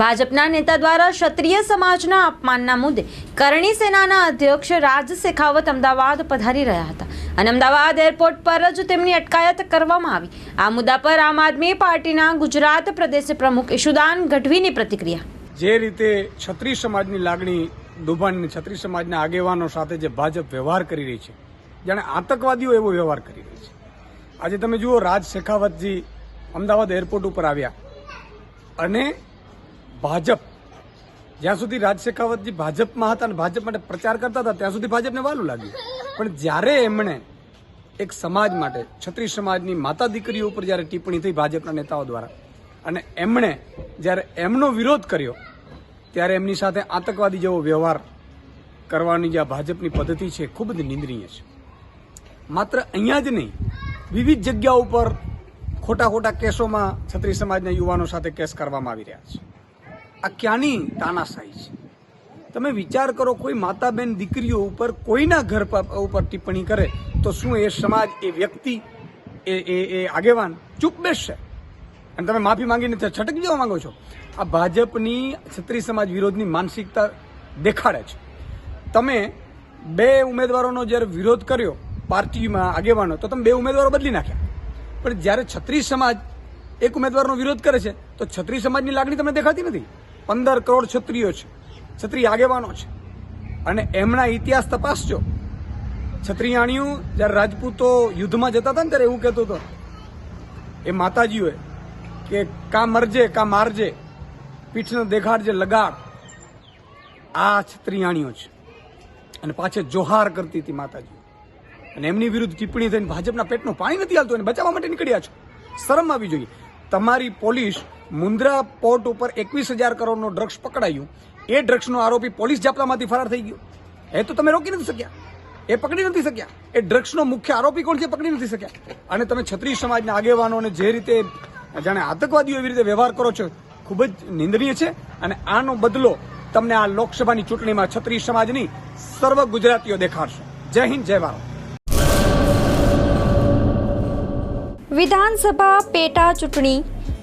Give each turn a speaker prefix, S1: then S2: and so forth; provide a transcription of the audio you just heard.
S1: ભાજપના નેતા દ્વારા ક્ષત્રિય સમાજના અપમાનના મુદ્દે કરણી સેનાના અધ્યક્ષ રાજ શેખાવત અમદાવાદ પધારી રહ્યા હતા. અને અમદાવાદ એરપોર્ટ પર જ તેમની અટકાયત કરવામાં આવી. આ મુદ્દા પર આમ આદમી પાર્ટીના ગુજરાત પ્રદેશ પ્રમુખ ઈશુદાન ગઢવીની પ્રતિક્રિયા.
S2: જે રીતે ક્ષત્રિય સમાજની લાગણી દુભાણીને ક્ષત્રિય સમાજના આગેવાનો સાથે જે ભાજપ વ્યવહાર કરી રહી છે, જાણે આતંકવાદીઓ એવો વ્યવહાર કરી રહી છે. આજે તમે જુઓ, રાજ શેખાવતજી અમદાવાદ એરપોર્ટ ઉપર આવ્યા. અને ભાજપ. જ્યાં સુધી રાજ શેખાવતજી ભાજપમાં હતા અને ભાજપ માટે પ્રચાર કરતા હતા, ત્યાં સુધી ભાજપને વાલું લાગ્યું. પણ જ્યારે એમણે એક સમાજ માટે છત્રી સમાજની માતા દીકરીઓ ઉપર જ્યારે ટિપ્પણી થઈ ભાજપના નેતાઓ દ્વારા, અને એમણે જ્યારે એમનો વિરોધ કર્યો, ત્યારે એમની સાથે આતંકવાદી જેવો વ્યવહાર કરવાની જે આ ભાજપની પદ્ધતિ છે ખૂબ જ નિંદનીય છે. માત્ર અહીંયા જ નહીં, વિવિધ જગ્યાઓ ઉપર ખોટા ખોટા કેસોમાં છત્રી સમાજના યુવાનો સાથે કેસ કરવામાં આવી રહ્યા છે. આ ક્યાંની તાનાશાહી છે? તમે વિચાર કરો, કોઈ માતા બેન દીકરીઓ ઉપર કોઈના ઘર ઉપર ટિપ્પણી કરે, તો શું એ સમાજ, એ વ્યક્તિ, એ એ એ આગેવાન ચૂપ બેસશે? અને તમે માફી માંગીને છટકી જવા માંગો છો? આ ભાજપની ક્ષત્રિય સમાજ વિરોધની માનસિકતા દેખાડે છે. તમે બે ઉમેદવારોનો જ્યારે વિરોધ કર્યો પાર્ટીમાં આગેવાનો, તો તમે બે ઉમેદવારો બદલી નાખ્યા. પણ જ્યારે છત્રીસ સમાજ એક ઉમેદવારનો વિરોધ કરે છે, તો છત્રીસ સમાજની લાગણી તમને દેખાતી નથી? પંદર કરોડ છત્રીઓ છે. છત્રી આગેવાનો છે. અને એમના ઇતિહાસ તપાસજો. છત્રીયાણીઓ જ્યારે રાજપૂતો યુદ્ધમાં જતા હતા ને ત્યારે એવું કહેતો હતો. એ માતાજીઓએ કે કા મરજે, કા મારજે, પીઠને દેખાડજે લગાડ. આ છત્રીયાણીઓ છે. અને પાછે જોહાર કરતી હતી માતાજી. અને એમની વિરુદ્ધ ટિપ્પણી થઈને ભાજપના પેટનું પાણી નથી હાલતું. એને બચાવવા માટે નીકળ્યા છો. શરમ આવી જોઈએ. તમારી પોલીસ મુન્દ્રા પોર્ટ ઉપર એકવીસ હજાર કરોડનો ડ્રગ્સ પકડાયું. એ ડ્રગ્સનો આરોપી પોલીસ જાપલામાંથી ફરાર થઈ ગયો. એ તો તમે રોકી નથી શક્યા. એ પકડી નથી શક્યા. એ ડ્રગ્સનો મુખ્ય આરોપી કોણ છે પકડી નથી શક્યા. અને તમે છત્રીસ સમાજના આગેવાનોને જે રીતે જાણે આતંકવાદીઓ એવી રીતે વ્યવહાર કરો છો, ખૂબ જ નિંદનીય છે. અને આનો બદલો તમને આ લોકસભાની ચૂંટણીમાં છત્રીસ સમાજની સર્વ ગુજરાતીઓ દેખાડશે. જય હિન્દ, જય ભારત.
S3: વિધાનસભા પેટા ચૂંટણી